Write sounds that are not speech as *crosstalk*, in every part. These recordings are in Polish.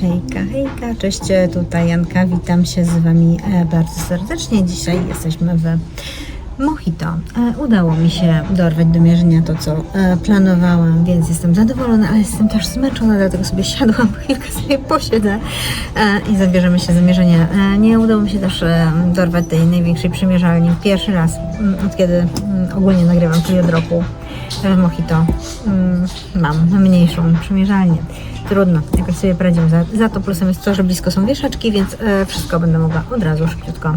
Hejka, hejka, cześć, tutaj Janka, witam się z Wami e, bardzo serdecznie. Dzisiaj jesteśmy w Mojito. E, Udało mi się dorwać do mierzenia to, co e, planowałam, więc jestem zadowolona, ale jestem też zmęczona, dlatego sobie siadłam, *laughs* chwilkę sobie posiedzę e, i zabierzemy się za mierzenie. E, Nie udało mi się też e, dorwać tej największej przymierzalni. Pierwszy raz, mm, od kiedy mm, ogólnie nagrywam, czyli od roku w Mojito, mm, mam mniejszą przymierzalnię. Trudno, jakoś sobie poradzimy. Za, za to plusem jest to, że blisko są wieszaczki, więc e, wszystko będę mogła od razu szybciutko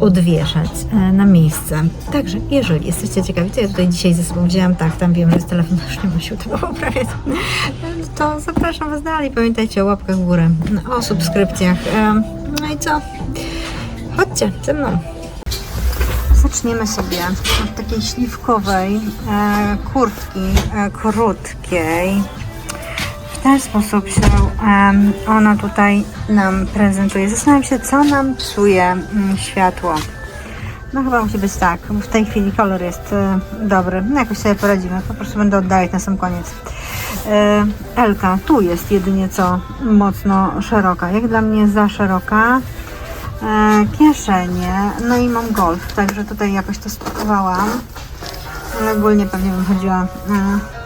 odwieszać e, na miejsce. Także, jeżeli jesteście ciekawi, co ja tutaj dzisiaj ze sobą wzięłam, tak, tam wiem, że jest telefon, *laughs* już nie ma sił tego poprawiać, *laughs* to zapraszam Was dalej. Pamiętajcie o łapkach w górę, o subskrypcjach. E, no i co? Chodźcie ze mną. Zaczniemy sobie od takiej śliwkowej e, kurtki e, krótkiej. W ten sposób się em, ona tutaj nam prezentuje. Zastanawiam się, co nam psuje mm, światło. No chyba musi być tak, w tej chwili kolor jest e, dobry. No jakoś sobie poradzimy, po prostu będę oddalać na sam koniec. E, Elka tu jest jedynie co mocno szeroka. Jak dla mnie za szeroka. E, kieszenie, no i mam golf, także tutaj jakoś to spakowałam. Ale ogólnie pewnie bym chodziła e,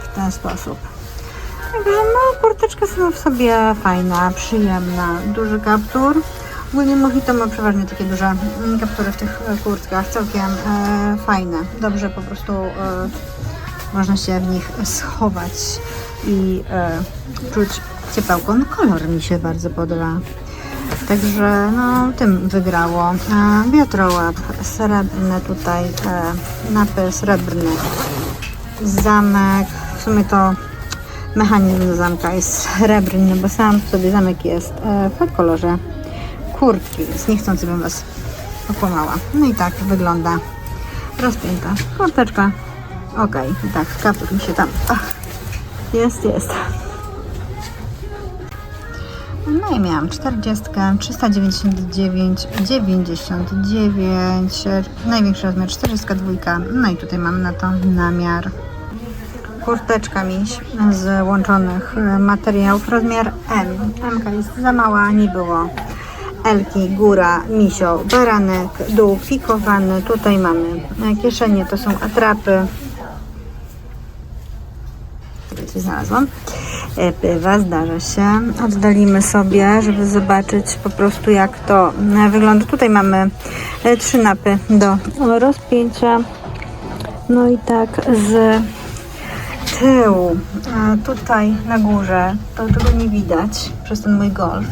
w ten sposób. Także no, kurteczka sama w sobie fajna, przyjemna, duży kaptur. Ogólnie Mojito ma przeważnie takie duże mm, kaptury w tych e, kurtkach, całkiem e, fajne. Dobrze po prostu e, można się w nich schować i e, czuć ciepełko. No kolor mi się bardzo podoba. Także no, tym wygrało. Wiatrołap srebrny tutaj, e, napis srebrny. Zamek, w sumie to mechanizm zamka jest srebrny, bo sam sobie zamek jest e, w kolorze kurtki, więc niechcący bym Was okłamała. No i tak wygląda rozpięta kurteczka. Ok, tak, kaptur mi się tam ach, jest, jest. No i miałam 40, 399, 99, największy rozmiar 42, no i tutaj mam na to namiar. Kurteczka miś z łączonych materiałów, rozmiar M. M jest za mała, nie było. Elki, góra, misio, baranek, dół pikowany. Tutaj mamy kieszenie, to są atrapy. Coś znalazłam. E, Bywa, zdarza się. Oddalimy sobie, żeby zobaczyć po prostu jak to e, wygląda. Tutaj mamy e, trzy napy do rozpięcia. No i tak z tyłu, tutaj na górze, to tego nie widać przez ten mój golf.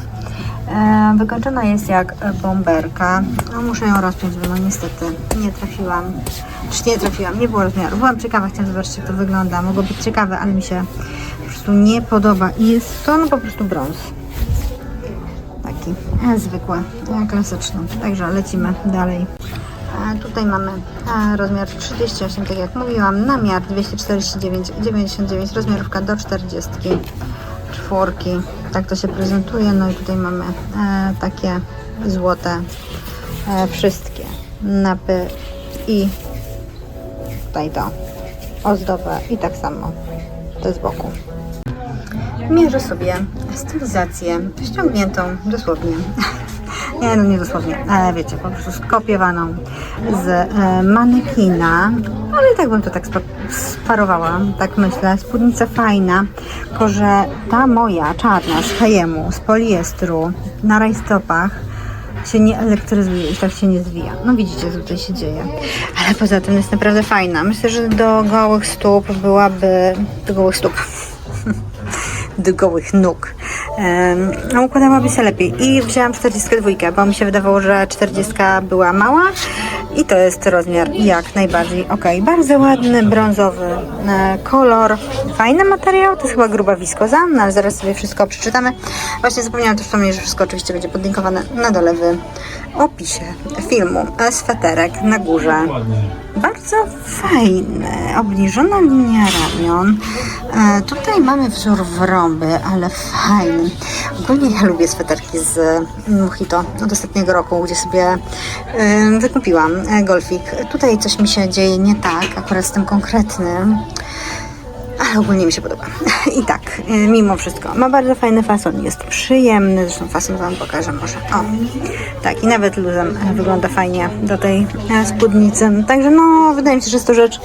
E, wykończona jest jak bomberka. No, muszę ją rozpiąć, bo no niestety nie trafiłam. Czy nie trafiłam, nie było rozmiaru. Byłam ciekawa, chciałam zobaczyć jak to wygląda. Mogło być ciekawe, ale mi się po prostu nie podoba. I jest to no po prostu brąz. Taki e, zwykły, e, klasyczny. Także lecimy dalej. E, Tutaj mamy e, rozmiar 38, tak jak mówiłam, namiar 249,99, rozmiarówka do 40 czwórki. Tak to się prezentuje. No i tutaj mamy e, takie złote e, wszystkie napy i tutaj to ozdobę i tak samo to z boku. Mierzę sobie stylizację ściągniętą dosłownie. *laughs* Nie, no nie dosłownie, ale wiecie, po prostu skopiowaną z e, manekina, ale i tak bym to tak spa- sparowała, tak myślę. Spódnica fajna, tylko że ta moja czarna z hajemu, z poliestru na rajstopach się nie elektryzuje i tak się nie zwija. No widzicie, co tutaj się dzieje. Ale poza tym jest naprawdę fajna. Myślę, że do gołych stóp byłaby... do gołych stóp *laughs* do gołych nóg. No, układałaby się lepiej. I wzięłam 42, bo mi się wydawało, że 40 była mała i to jest rozmiar jak najbardziej ok. Bardzo ładny, brązowy e, kolor. Fajny materiał, to jest chyba gruba wiskoza, no ale zaraz sobie wszystko przeczytamy. Właśnie zapomniałam też wspomnieć, że wszystko oczywiście będzie podlinkowane na dole w opisie filmu. Sweterek na górze. Bardzo fajny, obniżona linia ramion. E, tutaj mamy wzór wrąby, ale fajny. Ogólnie ja lubię sweterki z Mojito od ostatniego roku, gdzie sobie e, wykupiłam e, golfik. Tutaj coś mi się dzieje nie tak, akurat z tym konkretnym. Ale ogólnie mi się podoba. I tak, y, mimo wszystko, ma bardzo fajny fason, jest przyjemny, zresztą fason Wam pokażę może. O, tak, i nawet luzem wygląda fajnie do tej e, spódnicy. Także no, wydaje mi się, że jest to rzecz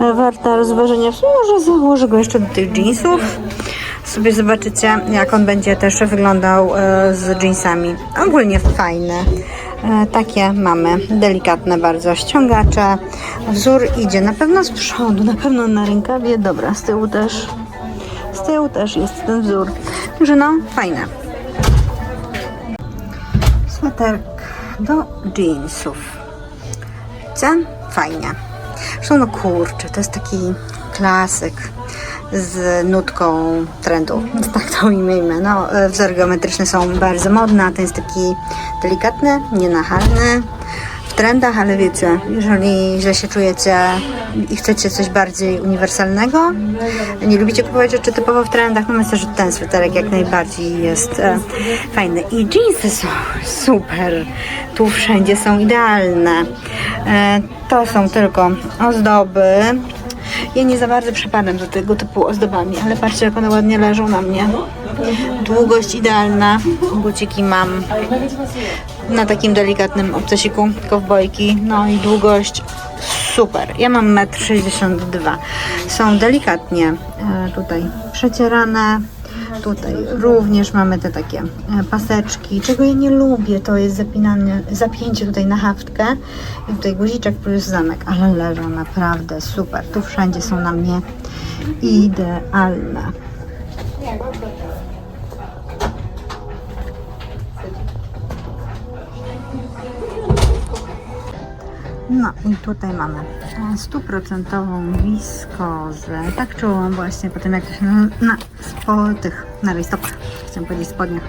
e, warta rozważenia. W sumie może założę go jeszcze do tych jeansów. Sobie zobaczycie, jak on będzie też wyglądał e, z jeansami. Ogólnie fajny. E, Takie mamy delikatne bardzo ściągacze. Wzór idzie na pewno z przodu, na pewno na rękawie. Dobra, z tyłu też. Z tyłu też jest ten wzór. Także no, fajne. Sweterek do jeansów. Widzicie? Fajnie. Zresztą no kurczę, to jest taki klasyk z nutką trendu. Tak to ujmijmy. No, wzory geometryczne są bardzo modne, a ten jest taki delikatny, nienachalny, w trendach, ale wiecie, jeżeli źle się czujecie i chcecie coś bardziej uniwersalnego, nie lubicie kupować rzeczy typowo w trendach, no myślę, że ten sweterek jak najbardziej jest e, fajny. I jeansy są super. Tu wszędzie są idealne. E, to są tylko ozdoby. Ja nie za bardzo przepadam za tego typu ozdobami, ale patrzcie jak one ładnie leżą na mnie. Długość idealna. Buciki mam na takim delikatnym obcasiku kowbojki. No i długość super. Ja mam 1,62 m. Są delikatnie e, tutaj przecierane. Tutaj również mamy te takie e, paseczki. Czego ja nie lubię, to jest zapinanie, zapięcie tutaj na haftkę i tutaj guziczek plus zamek, ale leżą naprawdę super. Tu wszędzie są na mnie idealne. No i tutaj mamy e, stuprocentową wiskozę. Tak czułam właśnie po tym, jak to się na, na spo, tych, na rajstopach, chciałam powiedzieć spodniach,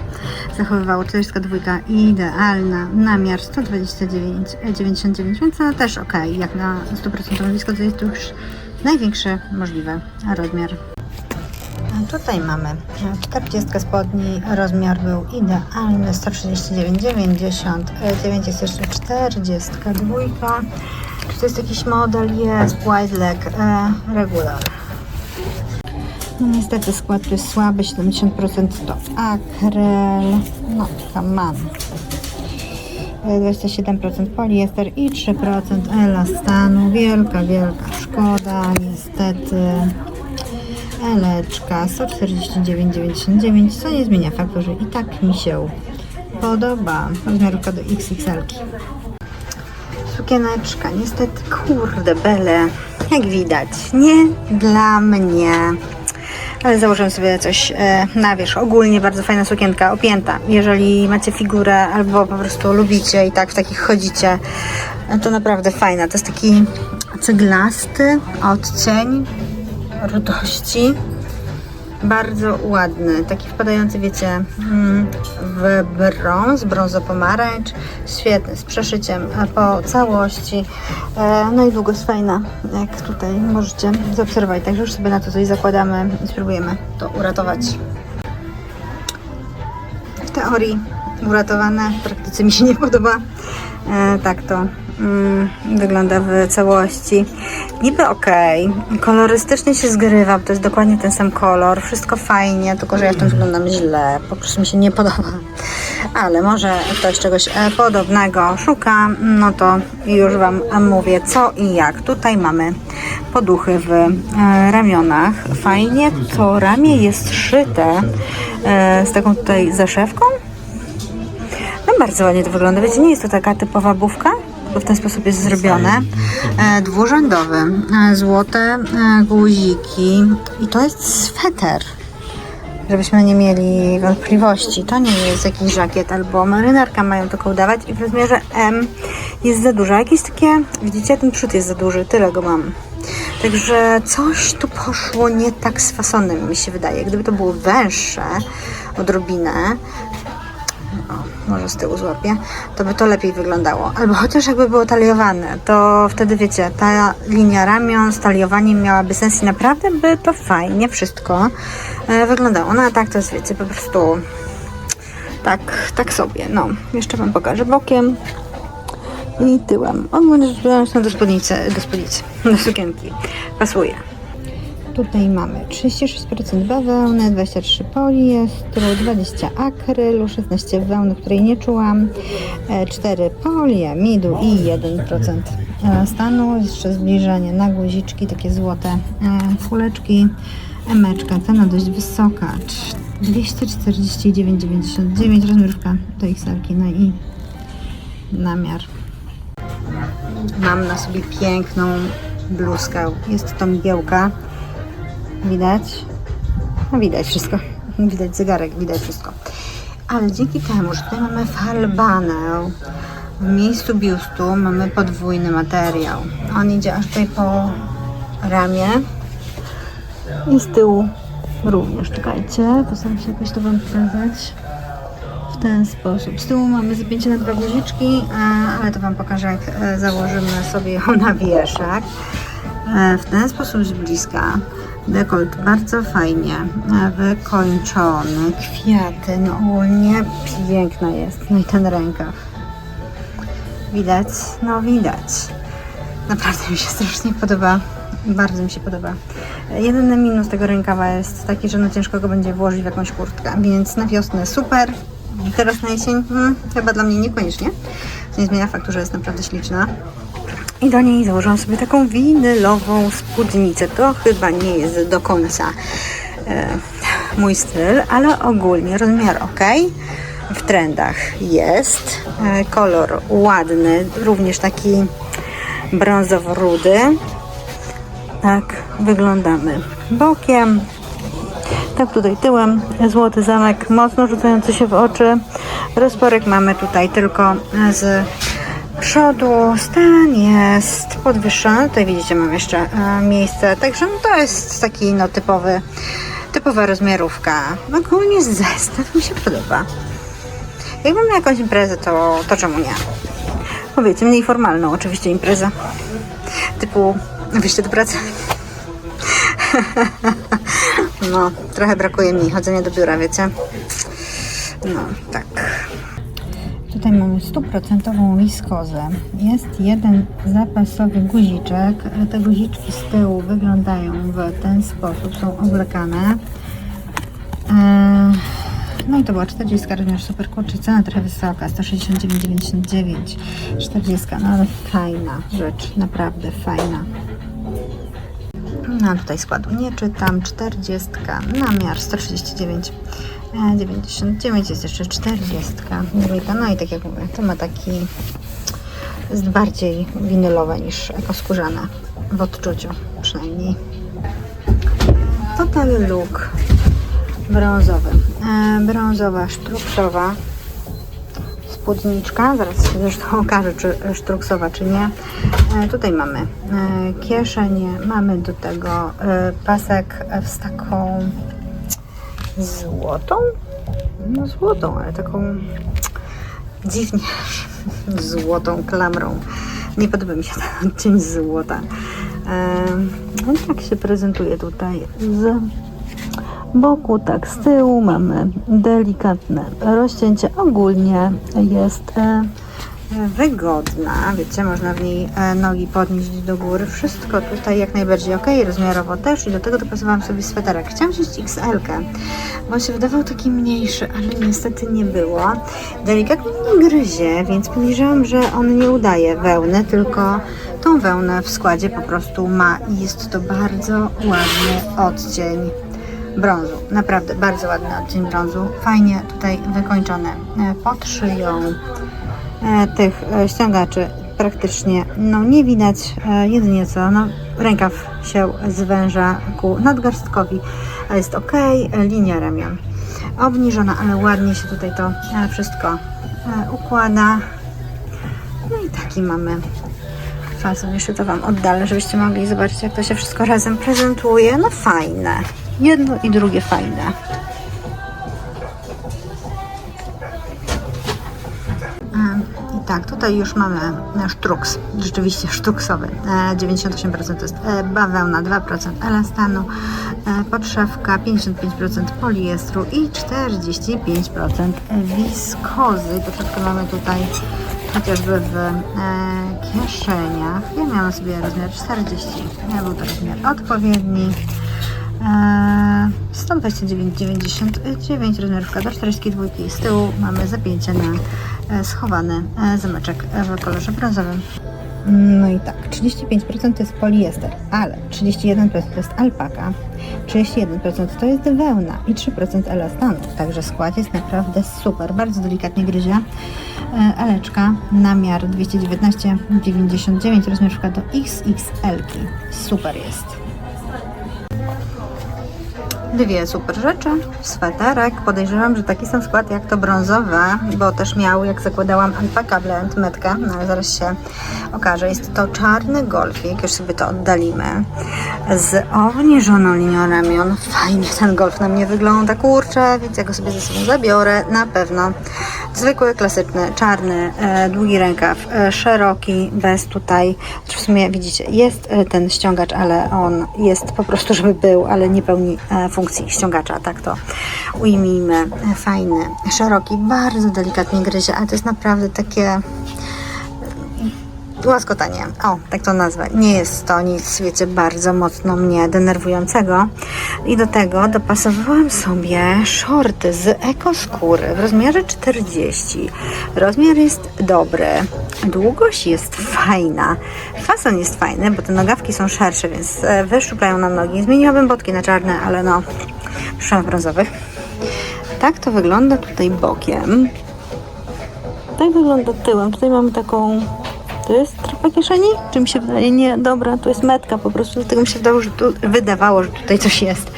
zachowywało. 42 idealna, namiar 129,99, więc ona też ok, jak na stuprocentową wiskozę jest to już największy możliwy rozmiar. Tutaj mamy 40 spodni, rozmiar był idealny, 139,90, 9 jest jeszcze 42. Czy to jest jakiś model? Jest, wide leg, e, regular. No niestety skład jest słaby, 70% to akrel, no come on. E, 27% poliester i 3% elastanu. Wielka, wielka szkoda, niestety. Eleczka 149,99, co nie zmienia faktu, że i tak mi się podoba. Rozmiarówka do XXL. Sukieneczka, niestety, kurde, bele, jak widać, nie dla mnie. Ale założę sobie coś e, na wierzch. Ogólnie bardzo fajna sukienka, opięta. Jeżeli macie figurę albo po prostu lubicie i tak w takich chodzicie, to naprawdę fajna. To jest taki ceglasty odcień rudości. Bardzo ładny, taki wpadający, wiecie, mm, w brąz, brązo-pomarańcz. Świetny, z przeszyciem e, po całości. E, No i długość fajna, jak tutaj możecie zaobserwować. Także już sobie na to coś zakładamy i spróbujemy to uratować. W teorii uratowane, w praktyce mi się nie podoba. E, tak to wygląda w całości. Niby ok, kolorystycznie się zgrywa, bo to jest dokładnie ten sam kolor, wszystko fajnie, tylko że ja w tym wyglądam źle, po prostu mi się nie podoba. Ale może ktoś czegoś e, podobnego szuka, no to już Wam mówię co i jak. Tutaj mamy poduchy w e, ramionach. Fajnie to ramię jest szyte e, z taką tutaj zaszewką. No bardzo ładnie to wygląda. Wiecie, nie jest to taka typowa bo w ten sposób jest zrobione. E, dwurzędowy, e, złote e, guziki i to jest sweter. Żebyśmy nie mieli wątpliwości. To nie jest jakiś żakiet albo marynarka, mają tylko udawać i w rozmiarze M jest za dużo. Jakieś takie, widzicie, ten przód jest za duży, tyle go mam. Także coś tu poszło nie tak z fasonem, mi się wydaje. Gdyby to było węższe odrobinę, może z tyłu złapię, to by to lepiej wyglądało. Albo chociaż jakby było taliowane, to wtedy wiecie, ta linia ramion z taliowaniem miałaby sens i naprawdę by to fajnie wszystko e, wyglądało. No a tak to jest, wiecie, po prostu tak, tak sobie. No, jeszcze Wam pokażę bokiem i tyłem. Rzecz biorąc, no do spódnicy, do spódnicy, do sukienki pasuje. Tutaj mamy 36% bawełny, 23 poliestru, 20 akrylu, 16 wełny, której nie czułam, e, 4 poliamidu i 1% e, stanu. Jeszcze zbliżenie na guziczki, takie złote e, kuleczki. Emeczka, cena dość wysoka, cz- 249,99 rozmiarówka do XL, no i namiar. Mam na sobie piękną bluzkę. Jest to mgiełka. Widać? No widać wszystko. *laughs* Widać zegarek, widać wszystko. Ale dzięki temu, że tutaj mamy falbanę, w miejscu biustu mamy podwójny materiał. On idzie aż tutaj po ramię i z tyłu również. Czekajcie, postaram się jakoś to Wam pokazać w ten sposób. Z tyłu mamy zapięcie na dwa guziczki, e, ale to Wam pokażę, jak e, założymy sobie ją na wieszak. E, W ten sposób z bliska. Dekolt bardzo fajnie wykończony. Kwiaty, no ogólnie piękna jest. No i ten rękaw. Widać? No widać. Naprawdę mi się strasznie podoba. Bardzo mi się podoba. Jedyny minus tego rękawa jest taki, że no ciężko go będzie włożyć w jakąś kurtkę, więc na wiosnę super. Teraz na jesień hmm, chyba dla mnie niekoniecznie. Nie zmienia faktu, że jest naprawdę śliczna. I do niej założyłam sobie taką winylową spódnicę. To chyba nie jest do końca e, mój styl, ale ogólnie rozmiar ok. W trendach jest. E, kolor ładny, również taki brązowo-rudy. Tak wyglądamy bokiem. Tak tutaj tyłem. Złoty zamek, mocno rzucający się w oczy. Rozporek mamy tutaj tylko z przodu. Stan jest podwyższony. Tutaj widzicie, mam jeszcze e, miejsce. Także no, to jest taki no, typowy, typowa rozmiarówka. Ogólnie zestaw mi się podoba. Jak mamy jakąś imprezę, to, to czemu nie? Powiedzcie, mniej formalną oczywiście imprezę. Typu wyjście do pracy. *laughs* No, trochę brakuje mi chodzenia do biura, wiecie? No, tak. Tutaj mamy stuprocentową wiskozę. Jest jeden zapasowy guziczek. Te guziczki z tyłu wyglądają w ten sposób, są oblekane. Eee, No i to była 40 rozmiar super kurczę, cena trochę wysoka, 169,99 40, no ale fajna rzecz, naprawdę fajna. No tutaj składu nie czytam. 40, namiar 139, e, 99 jest jeszcze 40. Dwójka. No i tak jak mówię, to ma taki jest bardziej winylowe niż ekoskórzane w odczuciu przynajmniej. Total look brązowy. E, brązowa, sztruksowa spódniczka. Zaraz zresztą *laughs* okaże, czy sztruksowa, czy nie. E, tutaj mamy e, kieszeń, mamy do tego e, pasek z taką złotą, no złotą, ale taką dziwnie *laughs* złotą klamrą. Nie podoba mi się ten odcień złota. No tak się prezentuje tutaj z boku, tak z tyłu mamy delikatne rozcięcie. Ogólnie jest e, wygodna, wiecie, można w niej e, nogi podnieść do góry. Wszystko tutaj jak najbardziej ok, rozmiarowo też i do tego dopasowałam sobie sweterek. Chciałam wziąć XL-kę, bo się wydawał taki mniejszy, ale niestety nie było. Delikatnie nie gryzie, więc podejrzewam, że on nie udaje wełny, tylko tą wełnę w składzie po prostu ma i jest to bardzo ładny odcień brązu. Naprawdę bardzo ładny odcień brązu. Fajnie tutaj wykończone e, pod szyją e, tych e, ściągaczy praktycznie no nie widać jedynie co no, rękaw się zwęża ku nadgarstkowi ale jest ok, linia ramion obniżona, ale ładnie się tutaj to wszystko układa no i taki mamy fason. Jeszcze to Wam oddalę, żebyście mogli zobaczyć, jak to się wszystko razem prezentuje. No fajne. Jedno i drugie fajne. I tak, tutaj już mamy e, sztruks, rzeczywiście sztruksowy. E, 98% to jest e, bawełna, 2% elastanu, e, podszewka, 55% poliestru i 45% wiskozy. Troszeczkę mamy tutaj chociażby w e, kieszeniach. Ja miałam sobie rozmiar 40, nie był to rozmiar odpowiedni. Eee, 129,99 rozmiarówka do 42 z tyłu mamy zapięcie na e, schowany e, zameczek w kolorze brązowym. No i tak, 35% to jest poliester, ale 31% to jest alpaka, 31% to jest wełna i 3% elastanu. Także skład jest naprawdę super, bardzo delikatnie gryzie. E, Eleczka, namiar 219,99, rozmiarówka do XXL. Super jest. Dwie super rzeczy. Sweterek. Podejrzewam, że taki sam skład jak to brązowe, bo też miał, jak zakładałam, alpaka blend, metkę, no ale zaraz się okaże. Jest to czarny golfik, już sobie to oddalimy, z obniżoną linią ramion. Fajnie ten golf na mnie wygląda, kurczę, więc ja go sobie ze sobą zabiorę, na pewno. Zwykły, klasyczny, czarny, e, długi rękaw, e, szeroki, bez tutaj, w sumie widzicie, jest e, ten ściągacz, ale on jest po prostu, żeby był, ale nie pełni funkcji ściągacza, tak to ujmijmy. Fajny, szeroki, bardzo delikatnie gryzie, ale to jest naprawdę takie łaskotanie. O, tak to nazwę. Nie jest to nic, wiecie, bardzo mocno mnie denerwującego. I do tego dopasowałam sobie shorty z ekoskóry w rozmiarze 40. Rozmiar jest dobry. Długość jest fajna. Fason jest fajny, bo te nogawki są szersze, więc e, wyszczuplają nam nogi. Zmieniłabym botki na czarne, ale no, przyszłam w brązowych. Tak to wygląda tutaj bokiem. Tak wygląda tyłem. Tutaj mamy taką. To jest trochę kieszeni? Czy mi się wydaje? Nie, dobra, to jest metka po prostu. Dlatego mi się wydawało, że, tu, wydawało, że tutaj coś jest.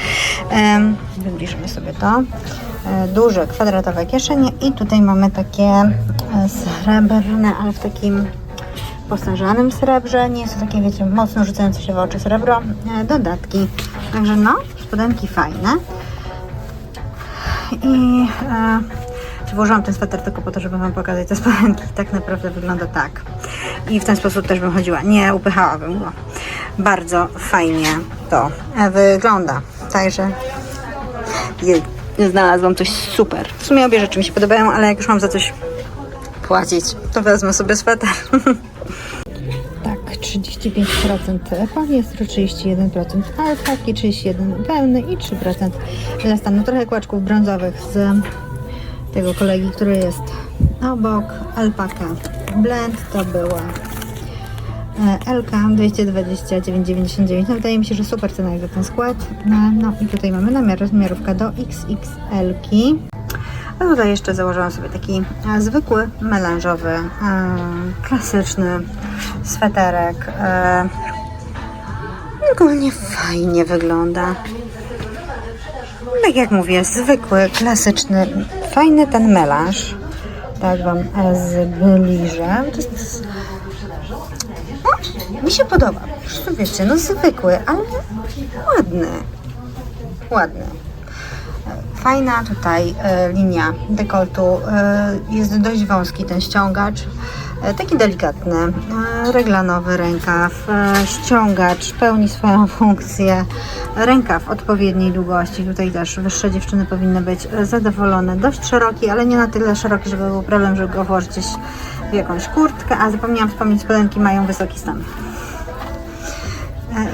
Um, wybliżymy sobie to. E, duże, kwadratowe kieszenie i tutaj mamy takie e, srebrne, ale w takim postarzanym srebrze. Nie jest to takie, wiecie, mocno rzucające się w oczy srebro. E, dodatki. Także no, spodenki fajne. I e, włożyłam ten sweter tylko po to, żeby Wam pokazać te spodenki. Tak naprawdę wygląda tak. I w ten sposób też bym chodziła. Nie upychałabym go. Bardzo fajnie to e, wygląda. Także znalazłam coś super. W sumie obie rzeczy mi się podobają, ale jak już mam za coś płacić, to wezmę sobie sweter. *laughs* Tak, 35% poliestru, 31% alpaki, 31% wełny i 3% elastanu. Trochę kłaczków brązowych z tego kolegi, który jest obok. Alpaka blend to była e, LK 229,99. No, wydaje mi się, że super cena jak za ten skład. No, no i tutaj mamy namiar, rozmiarówka do XXL. -ki. A tutaj jeszcze założyłam sobie taki e, zwykły, melanżowy, e, klasyczny sweterek. Ogólnie fajnie wygląda. Tak jak mówię, zwykły, klasyczny, fajny ten melanż. Tak Wam zbliżę. To jest, no, mi się podoba. Wiecie, no zwykły, ale ładny. Ładny. Fajna tutaj e, linia dekoltu. E, jest dość wąski ten ściągacz. E, taki delikatny, reglanowy rękaw, ściągacz pełni swoją *laughs* funkcję. Rękaw odpowiedniej długości. Tutaj też wyższe dziewczyny powinny być zadowolone. Dość szeroki, ale nie na tyle szeroki, żeby był problem, żeby go włożyć w jakąś kurtkę. A zapomniałam wspomnieć, spodenki mają wysoki stan.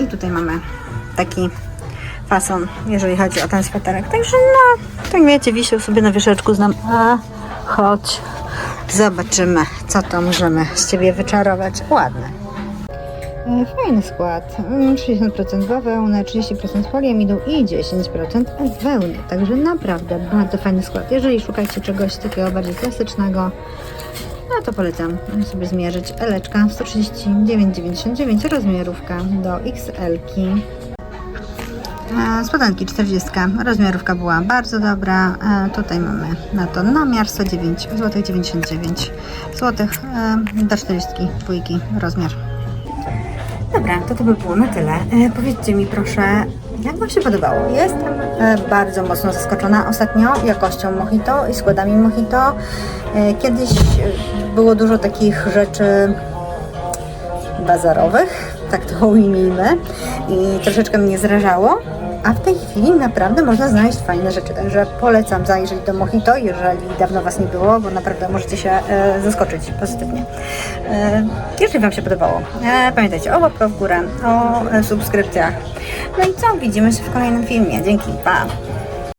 I tutaj mamy taki fason, jeżeli chodzi o ten sweterek. Także no, tak wiecie, wisiał sobie na wieszeczku, znam. A, chodź, zobaczymy, co to możemy z Ciebie wyczarować. Ładne. E, Fajny skład. Mm, 60% bawełny, 30% poliamidu i 10% wełny. Także naprawdę bardzo fajny skład. Jeżeli szukacie czegoś takiego bardziej klasycznego, no to polecam sobie zmierzyć. Eleczka 139,99 rozmiarówka do XL. -ki. E, Spodenki 40, rozmiarówka była bardzo dobra. E, Tutaj mamy na to namiar 109 zł 99 zł do 42 rozmiar. Dobra, to to by było na tyle. E, powiedzcie mi proszę, jak Wam się podobało? Jestem bardzo mocno zaskoczona ostatnio jakością Mojito i składami Mojito. Kiedyś było dużo takich rzeczy bazarowych, tak to ujmijmy, i troszeczkę mnie zrażało. A w tej chwili naprawdę można znaleźć fajne rzeczy, także polecam zajrzeć do Mojito, jeżeli dawno Was nie było, bo naprawdę możecie się e, zaskoczyć pozytywnie. E, jeżeli Wam się podobało, e, pamiętajcie o łapkach w górę, o e, subskrypcjach. No i co? Widzimy się w kolejnym filmie. Dzięki, pa!